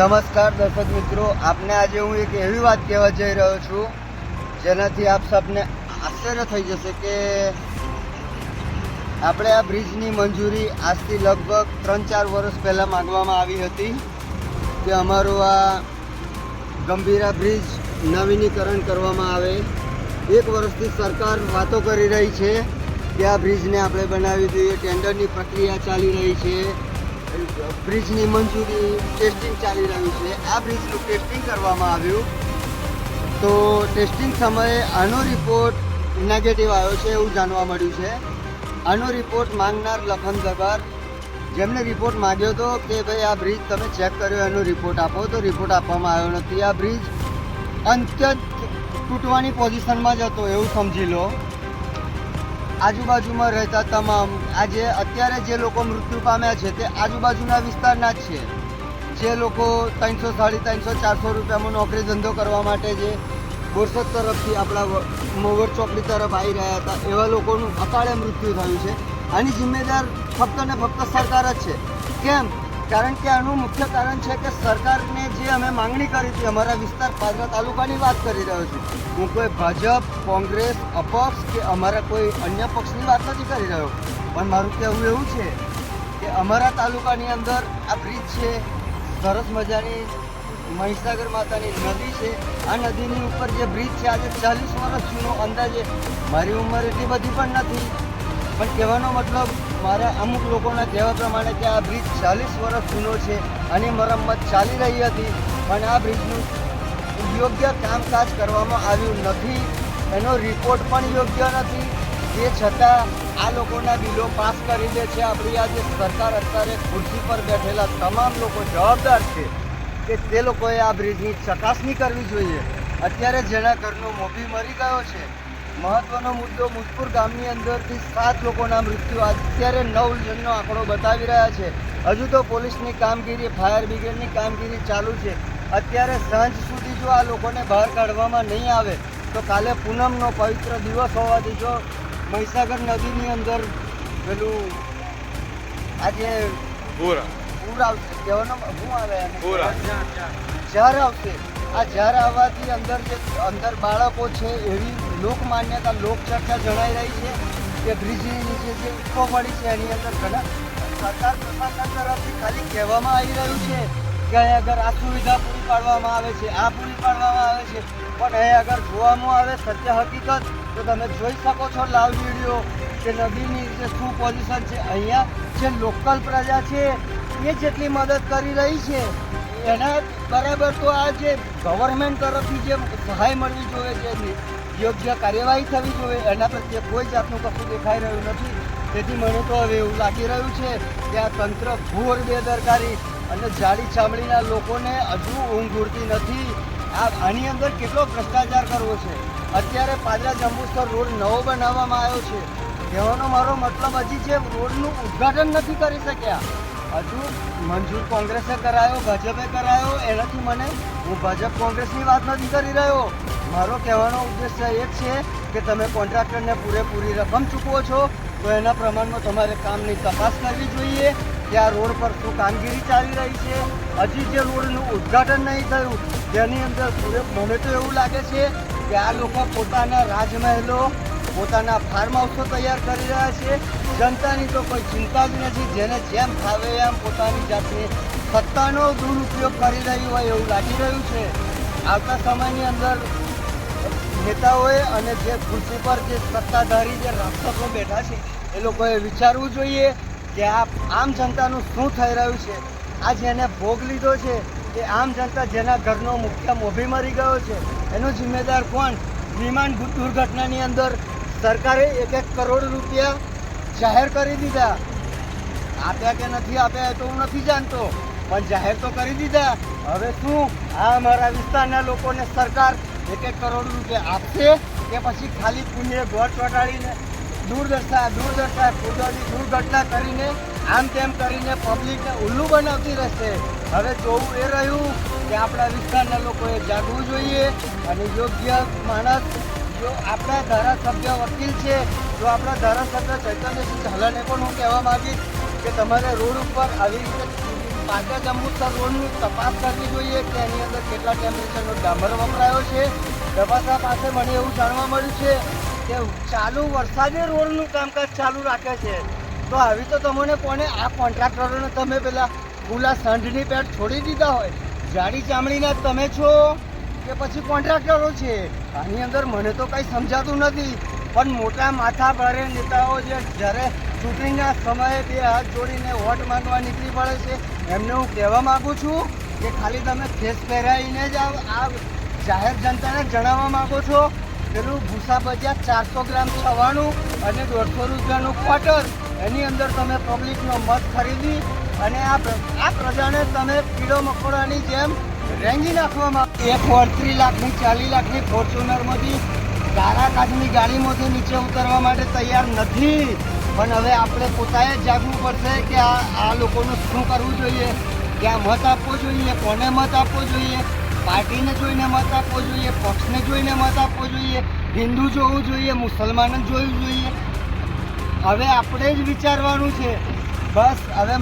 નમસ્કાર દર્શક મિત્રો, આપને આજે હું એક એવી વાત કહેવા જઈ રહ્યો છું, જેનાથી આપ સબને આશ્ચર્ય થઈ જશે કે આપણે આ બ્રિજની મંજૂરી આજથી લગભગ ત્રણ ચાર વર્ષ પહેલાં માંગવામાં આવી હતી કે અમારું આ ગંભીરા બ્રિજ નવીનીકરણ કરવામાં આવે. એક વર્ષથી સરકાર વાતો કરી રહી છે કે આ બ્રિજને આપણે બનાવી દઈએ ટેન્ડરની પ્રક્રિયા ચાલી રહી છે. બ્રિજની મંજૂરી ટેસ્ટિંગ ચાલી રહ્યું છે. આ બ્રિજનું ટેસ્ટિંગ કરવામાં આવ્યું. તો ટેસ્ટિંગ સમયે આનો રિપોર્ટ નેગેટિવ આવ્યો છે એવું જાણવા મળ્યું છે. આનો રિપોર્ટ માંગનાર લખન દરબાર જેમણે રિપોર્ટ માંગ્યો હતો કે ભાઈ આ બ્રિજ તમે ચેક કર્યો, એનો રિપોર્ટ આપો. તો રિપોર્ટ આપવામાં આવ્યો નથી. આ બ્રિજ અંત્યત તૂટવાની પોઝિશનમાં જ હતો એવું સમજી લો. આજુબાજુમાં રહેતા તમામ, આજે અત્યારે જે લોકો મૃત્યુ પામ્યા છે તે આજુબાજુના વિસ્તારના જ છે. જે લોકો ત્રણસો સાડી ત્રણસો ચારસો રૂપિયામાં નોકરી ધંધો કરવા માટે જે બોરસદ તરફથી આપણા મોવર ચોકડી તરફ આવી રહ્યા હતા, એવા લોકોનું અકાળે મૃત્યુ થયું છે. આની જિમ્મેદાર ફક્ત ને ફક્ત સરકાર જ છે. કેમ? કારણ કે આનું મુખ્ય કારણ છે કે સરકારને જે અમે માંગણી કરી હતી, અમારા વિસ્તાર પાદરા તાલુકાની વાત કરી રહ્યો છું. હું કોઈ ભાજપ, કોંગ્રેસ, અપક્ષ કે અમારા કોઈ અન્ય પક્ષની વાત નથી કરી રહ્યો. પણ મારું કહેવું એવું છે કે અમારા તાલુકાની અંદર આ બ્રિજ છે, સરસ મજાની મહીસાગર માતાની નદી છે. આ નદીની ઉપર જે બ્રિજ છે, આજે ચાલીસ વર્ષ જૂનો અંદાજે મારી ઉંમર એટલી બધી પણ નથી. પણ કહેવાનો મતલબ મારા અમુક લોકોના કહેવા પ્રમાણે કે આ બ્રિજ ચાલીસ વર્ષ જૂનો છે, આની મરમ્મત ચાલી રહી હતી, પણ આ બ્રિજનું યોગ્ય કામકાજ કરવામાં આવ્યું નથી. એનો રિપોર્ટ પણ યોગ્ય નથી. તે છતાં આ લોકોના બિલો પાસ કરી દે છે. આપણી આ જે સરકાર અત્યારે ખુરશી પર બેઠેલા તમામ લોકો જવાબદાર છે કે તે લોકોએ આ બ્રિજની ચકાસણી કરવી જોઈએ. અત્યારે જેના ઘરનો મોભી મરી ગયો છે મહત્વનો મુદ્દો મુજપુર ગામની અંદરથી સાત લોકોના મૃત્યુ. અત્યારે નવ જણનો આંકડો બતાવી રહ્યા છે. હજુ તો પોલીસની કામગીરી ફાયર બ્રિગેડની કામગીરી ચાલુ છે. અત્યારે સાંજ સુધી જો આ લોકોને બહાર કાઢવામાં નહીં આવે તો કાલે પૂનમનો પવિત્ર દિવસ હોવાથી જો મહીસાગર નદીની અંદર પેલું આજે પૂર આવશે. કહેવાનો શું આવે? પૂરા. આવશે. આ ઝાર આવવાથી અંદર જે અંદર બાળકો છે એવી લોકમાન્યતા લોકચર્ચા જણાઈ રહી છે કે બ્રિજની નીચે જે ઇકો પડી છે, એની અંદર ઘણા સરકાર પ્રશાસન તરફથી ખાલી કહેવામાં આવી રહ્યું છે કે અહીં આગળ આ સુવિધા પૂરી પાડવામાં આવે છે, આ પૂરી પાડવામાં આવે છે, પણ અહીં આગળ જોવામાં આવે સત્ય હકીકત, તો તમે જોઈ શકો છો લાઈવ વીડિયો કે નદીની જે શું પોઝિશન છે, અહીંયા જે લોકલ પ્રજા છે એ જેટલી મદદ કરી રહી છે એના બરાબર તો આ જે ગવર્મેન્ટ તરફથી જે સહાય મળવી જોઈએ, જે યોગ્ય કાર્યવાહી થવી જોઈએ, એના પ્રત્યે કોઈ જાતનું કશું દેખાઈ રહ્યું નથી. તેથી મને તો હવે એવું લાગી રહ્યું છે કે આ તંત્ર ઘોર બેદરકારી અને જાડી ચામડીના લોકોને હજુ ઊંઘ ઉડતી નથી. આ આની અંદર કેટલો ભ્રષ્ટાચાર કરવો છે? અત્યારે પાદરા જંબુસર રોડ નવો બનાવવામાં આવ્યો છે. કહેવાનો મારો મતલબ હજી છે રોડનું ઉદ્ઘાટન નથી કરી શક્યા હજુ મંજૂર કોંગ્રેસે કરાયો, ભાજપે કરાયો, એનાથી મને હું ભાજપ કોંગ્રેસની વાત નથી કરી રહ્યો. મારો કહેવાનો ઉદ્દેશ્ય એ છે કે તમે કોન્ટ્રાક્ટરને પૂરેપૂરી રકમ ચૂકવો છો, તો એના પ્રમાણમાં તમારે કામની તપાસ કરવી જોઈએ કે આ રોડ પર શું કામગીરી ચાલી રહી છે. હજી જે રોડનું ઉદ્ઘાટન નહીં થયું તેની અંદર પૂરે મને તો એવું લાગે છે કે આ લોકો પોતાના રાજમહેલો પોતાના ફાર્મ હાઉસો તૈયાર કરી રહ્યા છે. જનતાની તો કોઈ ચિંતા જ નથી. જેને જેમ ફાવે એમ પોતાની જાતની સત્તાનો દુરુપયોગ કરી રહ્યું હોય એવું લાગી રહ્યું છે. આવતા સમયની અંદર નેતાઓએ અને જે ખુરશી પર જે સત્તાધારી જે રાક્ષસો બેઠા છે, એ લોકોએ વિચારવું જોઈએ કે આ આમ જનતાનું શું થઈ રહ્યું છે? આ જેને ભોગ લીધો છે, એ આમ જનતા જેના ઘરનો મુખ્ય મોભી મરી ગયો છે, એનો જિમ્મેદાર કોણ? વિમાન દુર્ઘટનાની અંદર સરકારે એક એક કરોડ રૂપિયા જાહેર કરી દીધા. આપ્યા કે નથી આપ્યા તો હું નથી જાણતો, પણ જાહેર તો કરી દીધા. હવે શું? આ અમારા વિસ્તારના લોકોને સરકાર એક એક કરોડ રૂપિયા આપશે કે પછી ખાલી પુણ્ય ગોળ ચોટાડીને દૂરદર્શા દૂરદર્શા કુદરતી દુર્ઘટના કરીને, આમ તેમ કરીને પબ્લિકને ઉલ્લુ બનાવતી રહેશે. હવે જોવું એ રહ્યું કે આપણા વિસ્તારના લોકોએ જાગવું જોઈએ અને યોગ્ય માણસ જો આપણા ધારાસભ્ય વકીલ છે, જો આપણા ધારાસભ્ય ચૈતન્યસિંહ ઝાલાને પણ હું કહેવા માંગીશ કે તમારે રોડ ઉપર આવી રીતે પાટા જંબુસર રોડની તપાસ કરવી જોઈએ કે એની અંદર કેટલા ટેમ્પરેચરનો ડામર વપરાયો છે. ડબાસા પાસે મને એવું જાણવા મળ્યું છે કે ચાલુ વરસાદે રોડનું કામકાજ ચાલુ રાખે છે. તો આવી તો તમને કોને, આ કોન્ટ્રાક્ટરોને તમે પેલા ગુલા સંઢની પેટ છોડી દીધા હોય. જાડી ચામડીના તમે છો? કે પછી કોન્ટ્રાક્ટરો છે. આની અંદર મને તો કંઈ સમજાતું નથી. પણ મોટા માથા ભારે નેતાઓ જે જ્યારે ચૂંટણીના સમયે બે હાથ જોડીને વોટ માંગવા નીકળી પડે છે, એમને હું કહેવા માગું છું કે ખાલી તમે ફેસ પહેરાવીને જ આ જાહેર જનતાને જણાવવા માગો છો. પેલું ભૂસા ભજીયા ચારસો ગ્રામ છવાણું અને દોઢસો રૂપિયાનું ક્વાર્ટર એની અંદર તમે પબ્લિકનો મત ખરીદી અને આ પ્રજાને તમે કીડો મકોડાની જેમ રેંગી નાખવામાં. એક અડત્રીસ લાખની, ચાલીસ લાખની ફોર્ચ્યુનરમાંથી ગારા કાચની ગાડીમાંથી નીચે ઉતરવા માટે તૈયાર નથી. પણ હવે આપણે પોતાએ જ જાગવું પડશે કે આ આ લોકોનું શું કરવું જોઈએ, ક્યાં મત આપવો જોઈએ, કોને મત આપવો જોઈએ, પાર્ટીને જોઈને મત આપવો જોઈએ, પક્ષને જોઈને મત આપવો જોઈએ, હિન્દુ જોવું જોઈએ મુસલમાન જોવું જોઈએ. હવે આપણે જ વિચારવાનું છે. બસ, હવે